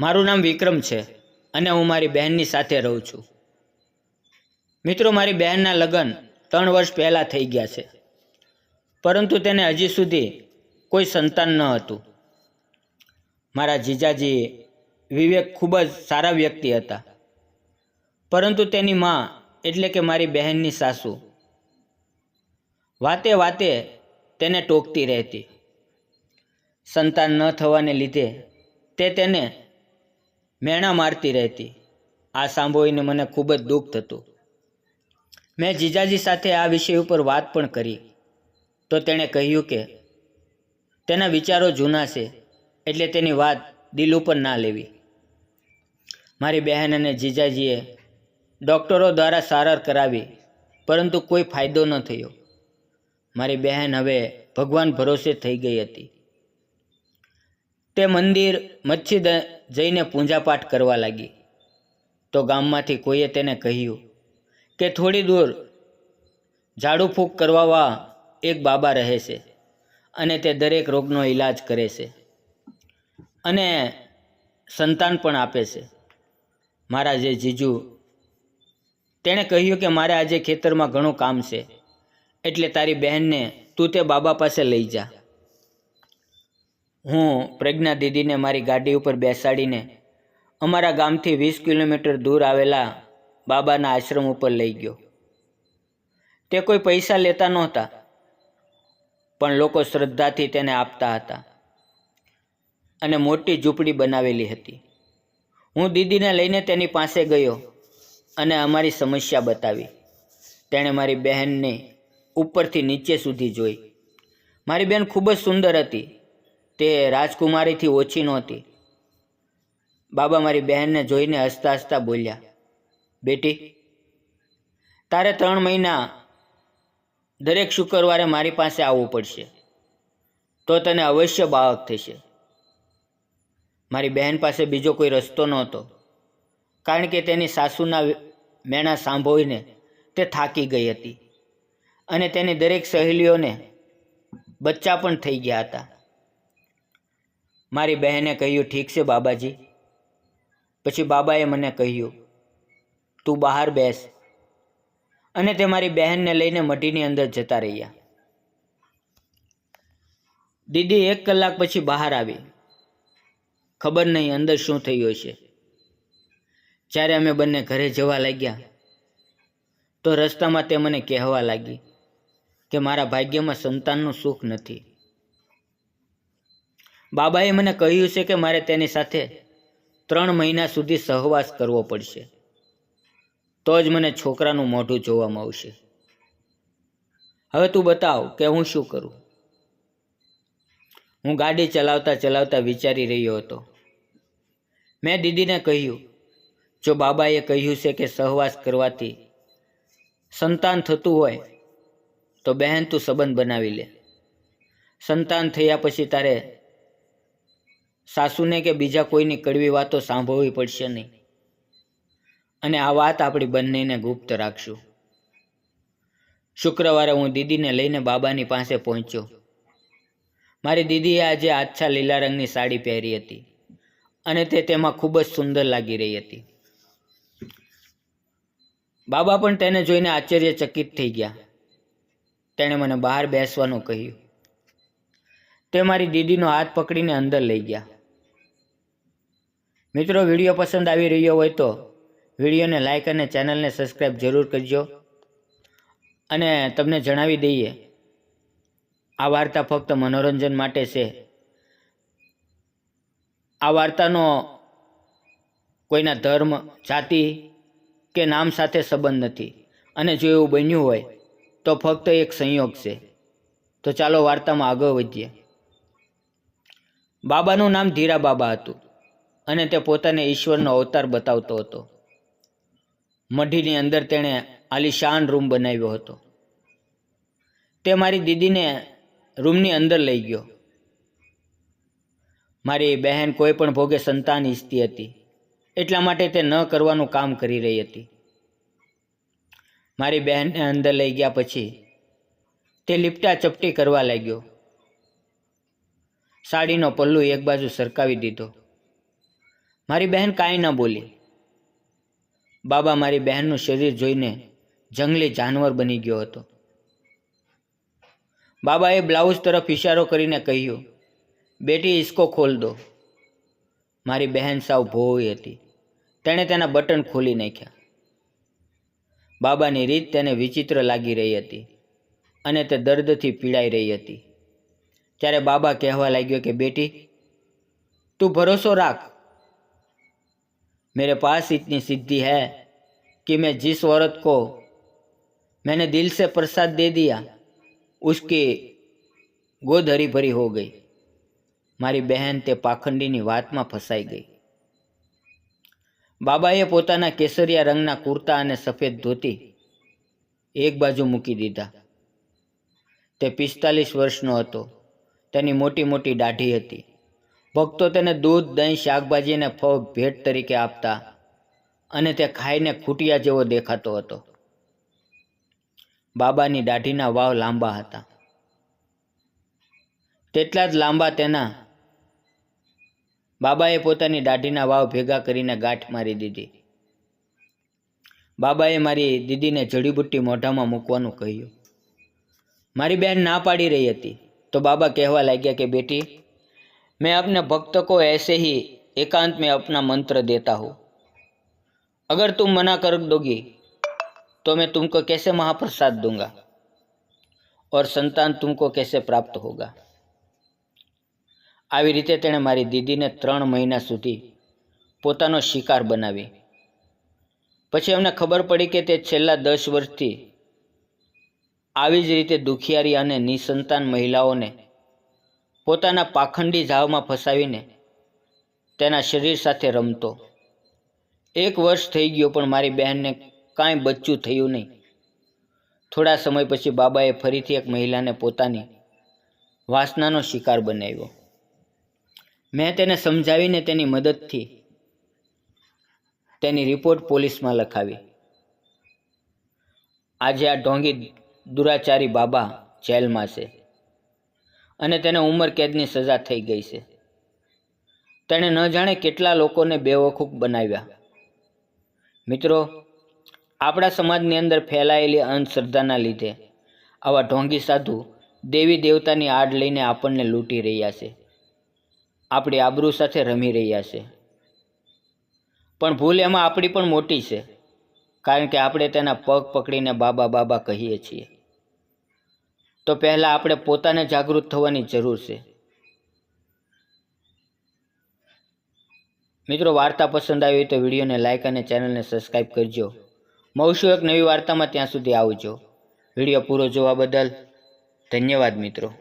મારું નામ વિક્રમ છે અને હું મારી બહેનની સાથે રહું છું. મિત્રો, મારી બહેનના લગ્ન ત્રણ વર્ષ પહેલાં થઈ ગયા છે. પરંતુ તેને હજી સુધી કોઈ સંતાન ન હતું. મારા જીજાજી વિવેક ખૂબ જ સારા વ્યક્તિ હતા. પરંતુ તેની મા એટલે કે મારી બહેનની સાસુ વાતે વાતે તેને ટોકતી રહેતી. સંતાન ન થવાને લીધે તે તેને મેણા મારતી રહેતી. આ સાંભળીને મને ખૂબ જ દુઃખ થતું. મેં જીજાજી સાથે આ વિષય ઉપર વાત પણ કરી. તો તેણે કહ્યું કે, તેના વિચારો જૂના છે, એટલે તેની વાત દિલ ઉપર ના લેવી. મારી બહેન અને જીજાજીએ ડૉક્ટરો દ્વારા સારવાર કરાવી, પરંતુ કોઈ ફાયદો ન થયો. મારી બહેન હવે ભગવાન ભરોસે થઈ ગઈ હતી. તે મંદિર મસ્જિદ જઈને પૂજાપાઠ કરવા લાગી. તો ગામમાંથી કોઈએ તેને કહ્યું કે થોડી દૂર ઝાડુ ફૂંક કરવા એક બાબા રહે છે અને તે દરેક રોગનો ઈલાજ કરે છે અને સંતાન પણ આપે છે. મારા જે જીજુ, તેણે કહ્યું કે મારે આજે ખેતરમાં ઘણું કામ છે, એટલે તારી બહેનને તું તે બાબા પાસે લઈ જા. હું પ્રજ્ઞા દીદીને મારી ગાડી ઉપર બેસાડીને અમારા ગામથી વીસ કિલોમીટર દૂર આવેલા બાબાના આશ્રમ ઉપર લઈ ગયો. તે કોઈ પૈસા લેતા નહોતા, પણ લોકો શ્રદ્ધાથી તેને આપતા હતા અને મોટી ઝૂંપડી બનાવેલી હતી. હું દીદીને લઈને તેની પાસે ગયો અને અમારી સમસ્યા બતાવી. તેણે મારી બહેનને ઉપરથી નીચે સુધી જોઈ. મારી બહેન ખૂબ જ સુંદર હતી. તે રાજકુમારીથી ઓછી નહોતી. બાબા મારી બહેનને જોઈને હસતા હસતા બોલ્યા, બેટી, તારે ત્રણ મહિના દરેક શુક્રવારે મારી પાસે આવવું પડશે. તો તને અવશ્ય બાળક થશે. મારી બહેન પાસે બીજો કોઈ રસ્તો નહોતો, કારણ કે તેની સાસુના મેણા સાંભળીને તે થાકી ગઈ હતી અને તેની દરેક સહેલીઓને બચ્ચા પણ થઈ ગયા હતા. મારી બહેને કહ્યું, ઠીક છે બાબાજી. પછી બાબાએ મને કહ્યું, તું બહાર બેસ. અને તે મારી બહેનને લઈને મઢીની અંદર જતા રહ્યા. દીદી એક કલાક પછી બહાર આવી. ખબર નહીં અંદર શું થયું હશે. જ્યારે અમે બંને ઘરે જવા લાગ્યા, તો રસ્તામાં તે મને કહેવા લાગી કે મારા ભાગ્યમાં સંતાનનું સુખ નથી. બાબાએ મને કહ્યું છે કે મારે તેની સાથે ત્રણ મહિના સુધી સહવાસ કરવો પડશે. તો જ મને છોકરાનું મોઢું જોવામાં આવશે. હવે તું બતાવ કે હું શું કરું? હું ગાડી ચલાવતા ચલાવતા વિચારી રહ્યો હતો. મેં દીદીને કહ્યું, જો બાબાએ કહ્યું છે કે સહવાસ કરવાથી સંતાન થતું હોય, તો બહેન તું સંબંધ બનાવી લે. સંતાન થયા પછી તારે સાસુને કે બીજા કોઈની કડવી વાતો સાંભળવી પડશે નહીં. અને આ વાત આપણી બંનેને ગુપ્ત રાખશું. શુક્રવારે હું દીદીને લઈને બાબાની પાસે પહોંચ્યો. મારી દીદીએ આજે આછા લીલા રંગની સાડી પહેરી હતી અને તે તેમાં ખૂબ જ સુંદર લાગી રહી હતી. બાબા પણ તેને જોઈને આશ્ચર્યચકિત થઈ ગયા. તેણે મને બહાર બેસવાનું કહ્યું. તે મારી દીદીનો હાથ પકડીને અંદર લઈ ગયા. મિત્રો, વીડિયો પસંદ આવી રહ્યો હોય તો વિડીયોને લાઇક અને ચેનલને સબસ્ક્રાઈબ જરૂર કરજો. અને તમને જણાવી દઈએ, આ વાર્તા ફક્ત મનોરંજન માટે છે. આ વાર્તાનો કોઈના ધર્મ, જાતિ કે નામ સાથે સંબંધ નથી. અને જો એવું બન્યું હોય તો ફક્ત એક સંયોગ છે. તો ચાલો વાર્તામાં આગળ વધીએ. બાબાનું નામ ધીરા બાબા હતું. અને તે પોતાને ઈશ્વરનો અવતાર બતાવતો હતો. મઢીની અંદર તેણે આલિશાન રૂમ બનાવ્યો હતો. તે મારી દીદીને રૂમની અંદર લઈ ગયો. મારી બહેન કોઈ પણ ભોગે સંતાન ઈચ્છતી હતી. એટલા માટે તે ન કરવાનું કામ કરી રહી હતી. મારી બહેનને અંદર લઈ ગયા પછી તે લીપટા ચપટી કરવા લાગ્યો. સાડીનો પલ્લુ એક બાજુ સરકાવી દીધો. મારી બહેન કાંઈ ન બોલી. બાબા મારી બહેનનું શરીર જોઈને જંગલી જાનવર બની ગયો હતો. બાબાએ બ્લાઉઝ તરફ ઇશારો કરીને કહ્યું, બેટી ઇસકો ખોલ દો. મારી બહેન સાવ ભોઈ હતી. તેણે તેના બટન ખોલી નાખ્યા. બાબાની રીત તેને વિચિત્ર લાગી રહી હતી અને તે દર્દથી પીડાઈ રહી હતી. ત્યારે બાબા કહેવા લાગ્યો કે, બેટી, તું ભરોસો રાખ. मेरे पास इतनी सिद्धि है कि मैं जिस औरत को मैंने दिल से प्रसाद दे दिया उसकी गोद हरी भरी हो गई મારી બહેન તે પાખંડીની વાતમાં ફસાઈ ગઈ બાબાએ પોતાના કેસરિયા રંગના કુર્તા અને સફેદ ધોતી એક બાજુ મૂકી દીધા તે પિસ્તાલીસ વર્ષનો હતો તેની મોટી મોટી દાઢી હતી ભક્તો તેને દૂધ, દહીં, શાકભાજી અને ફળ ભેટ તરીકે આપતા અને તે ખાઈને ખૂટિયા જેવો દેખાતો હતો. બાબાની દાઢીના વાવ લાંબા હતા. તેટલા જ લાંબા તેના બાબાએ પોતાની દાઢીના વાવ ભેગા કરીને ગાંઠ મારી દીધી. બાબાએ મારી દીદીને જડીબુટ્ટી મોઢામાં મૂકવાનું કહ્યું. મારી બહેન ના પાડી રહી હતી. તો બાબા કહેવા લાગ્યા કે, બેટી मैं अपने भक्त को ऐसे ही एकांत में अपना मंत्र देता हूँ अगर तुम मना कर दोगी तो मैं तुमको कैसे महाप्रसाद दूंगा और संतान तुमको कैसे प्राप्त होगा આવી રીતે તેણે મારી દીદીને ત્રણ મહિના સુધી પોતાનો શિકાર બનાવી પછી અમને ખબર પડી કે તે છેલ્લા દસ વર્ષથી આવી જ રીતે દુખિયારી અને નિસંતાન મહિલાઓને પોતાના પાખંડી ઝાવમાં ફસાવીને તેના શરીર સાથે રમતો. એક વર્ષ થઈ ગયો પણ મારી બહેનને કાંઈ બચ્ચું થયું નહીં. થોડા સમય પછી બાબાએ ફરીથી એક મહિલાને પોતાની વાસનાનો શિકાર બનાવ્યો. મેં તેને સમજાવીને તેની મદદથી તેની રિપોર્ટ પોલીસમાં લખાવી. આજે આ ઢોંગી દુરાચારી બાબા જેલમાં છે. અને તેને ઉંમર કેદની સજા થઈ ગઈ છે. તેણે ન જાણે કેટલા લોકોને બેવકૂફ બનાવ્યા. મિત્રો, આપણા સમાજની અંદર ફેલાયેલી અંધશ્રદ્ધાના લીધે આવા ઢોંગી સાધુ દેવી દેવતાની આડ લઈને આપણને લૂંટી રહ્યા છે. આપણી આબરૂ સાથે રમી રહ્યા છે. પણ ભૂલ એમાં આપણી પણ મોટી છે. કારણ કે આપણે તેના પગ પકડીને બાબા બાબા કહીએ છીએ. તો પહેલાં આપણે પોતાને જાગૃત થવાની જરૂર છે. મિત્રો, વાર્તા પસંદ આવી હોય તો વિડીયોને લાઇક અને ચેનલને સબસ્ક્રાઈબ કરજો. મળશું એક નવી વાર્તામાં, ત્યાં સુધી આવજો. વીડિયો પૂરો જોવા બદલ ધન્યવાદ મિત્રો.